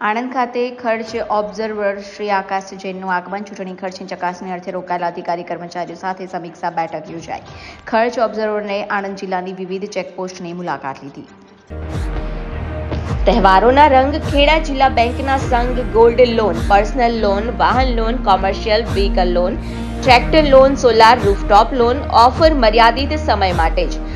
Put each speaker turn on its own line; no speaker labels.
આણંદ ખાતે ખર્ચ ઓબ્ઝર્વર શ્રી આકાશ જૈનનું આગમન. ચૂંટણી ખર્ચની ચકાસણી અર્થે રોકાયેલા અધિકારી કર્મચારીઓ સાથે સમીક્ષા બેઠક યોજાઈ. ખર્ચ ઓબ્ઝર્વરને આણંદ જિલ્લાની વિવિધ ચેકપોસ્ટની મુલાકાત લીધી. તહેવારોના રંગ ખેડા જિલ્લા બેંકના સંઘ ગોલ્ડ લોન, પર્સનલ લોન, વાહન loan, commercial vehicle loan, tractor loan, solar rooftop loan, offer મર્યાદિત સમય માટે જ.